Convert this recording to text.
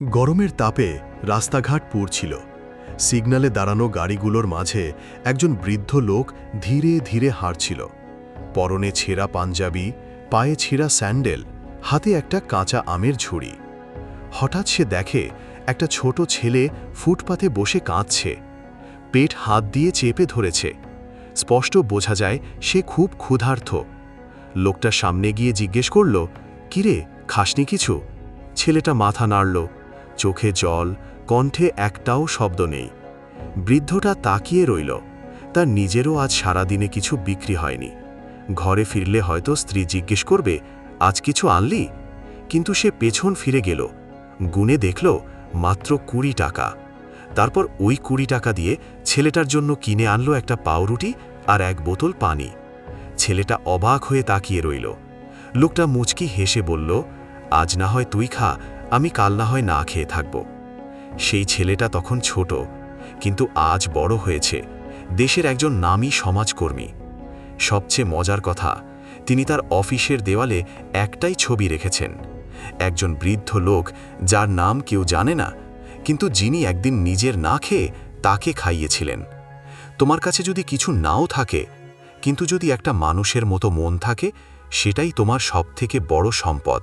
গরমের তাপে রাস্তাঘাট পুড়ছিল সিগনালে দাঁড়ানো গাড়িগুলোর মাঝে একজন বৃদ্ধ লোক ধীরে ধীরে হাঁটছিল। পরনে ছেঁড়া পাঞ্জাবি, পায়ে ছেঁড়া স্যান্ডেল, হাতে একটা কাঁচা আমের ঝুড়ি। হঠাৎ সে দেখে একটা ছোট ছেলে ফুটপাতে বসে কাঁদছে। পেট হাত দিয়ে চেপে ধরেছে। স্পষ্ট বোঝা যায় সে খুব ক্ষুধার্থ লোকটা সামনে গিয়ে জিজ্ঞেস করল, কিরে, খাসনি কিছু? ছেলেটা মাথা নাড়ল। চোখে জল, কণ্ঠে একটাও শব্দ নেই। বৃদ্ধটা তাকিয়ে রইল। তার নিজেরও আজ সারাদিনে কিছু বিক্রি হয়নি। ঘরে ফিরলে হয়তো স্ত্রী জিজ্ঞেস করবে, আজ কিছু আনলি? কিন্তু সে পেছন ফিরে গেল। গুনে দেখল, মাত্র কুড়ি টাকা। তারপর ওই কুড়ি টাকা দিয়ে ছেলেটার জন্য কিনে আনলো একটা পাউরুটি আর এক বোতল পানি। ছেলেটা অবাক হয়ে তাকিয়ে রইল। লোকটা মুচকি হেসে বলল, আজ না হয় তুই খা আমি কাল না হয় না খেয়ে থাকব। সেই ছেলেটা তখন ছোট, কিন্তু আজ বড় হয়েছে। দেশের একজন নামী সমাজকর্মী। সবচেয়ে মজার কথা, তিনি তার অফিসের দেওয়ালে একটাই ছবি রেখেছেন। একজন বৃদ্ধ লোক, যার নাম কেউ জানে না, কিন্তু যিনি একদিন নিজের না খেয়ে তাকে খাইয়েছিলেন। তোমার কাছে যদি কিছু নাও থাকে, কিন্তু যদি একটা মানুষের মতো মন থাকে, সেটাই তোমার সবথেকে বড় সম্পদ।